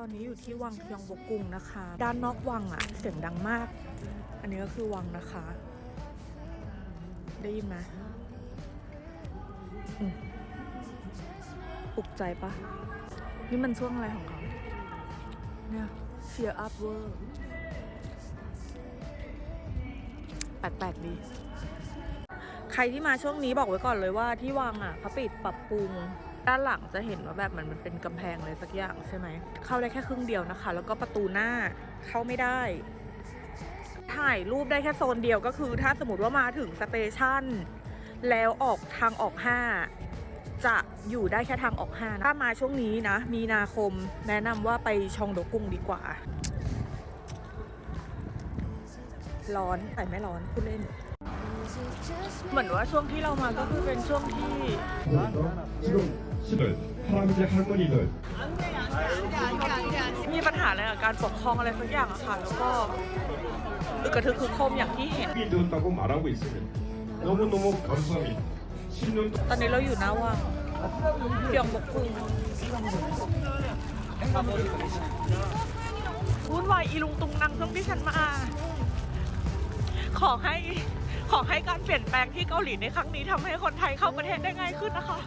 ตอนนี้อยู่ที่วังเคียงบกุงนะคะ ด้านนอกวังอะเสียงดังมาก อันนี้ก็คือวังนะคะ ได้ยินไหมอืมปลุกใจปะนี่มันช่วงอะไรของเขาเนี่ย cheer up เวอร์แปลกๆดี ใครที่มาช่วงนี้บอกไว้ก่อนเลยว่าที่วังอะเขาปิดปรับปรุง ด้านหลังจะเห็นว่าแบบมันมันเป็นกำแพงเลยสักอย่างใช่ไหม เข้าได้แค่ครึ่งเดียวนะคะ แล้วก็ประตูหน้าเข้าไม่ได้ ถ่ายรูปได้แค่โซนเดียวก็คือ ถ้าสมมติว่ามาถึงสเตชันแล้วออกทางออก5จะอยู่ได้แค่ทางออก5ถ้ามาช่วงนี้นะ มีนาคมแนะนำว่าไปชองโดกุงดีกว่า ร้อนแต่ไม่ร้อนพูดเล่น เหมือนว่าช่วงที่เรามาก็คือเป็นช่วงที่ 지금 시들 할아버지 할머니들 มีปัญหาอะไรกับการปกครองอะไรสักอย่างอะค่ะ แล้วก็อึกกระทึกคือโครมอย่างที่เห็น 이 되었다고 말하고 있으니 너무너무 감사합니다. 10년 ตอนนี้เราอยู่หน้าวังเกียงบกคุงวุ่นวายอีลุงตุงนางช่วงที่ฉันมา ขอให้ ขอให้การเปลี่ยนแปลงที่เกาหลีในครั้งนี้ทำให้คนไทยเข้าประเทศได้ง่ายขึ้นนะคะ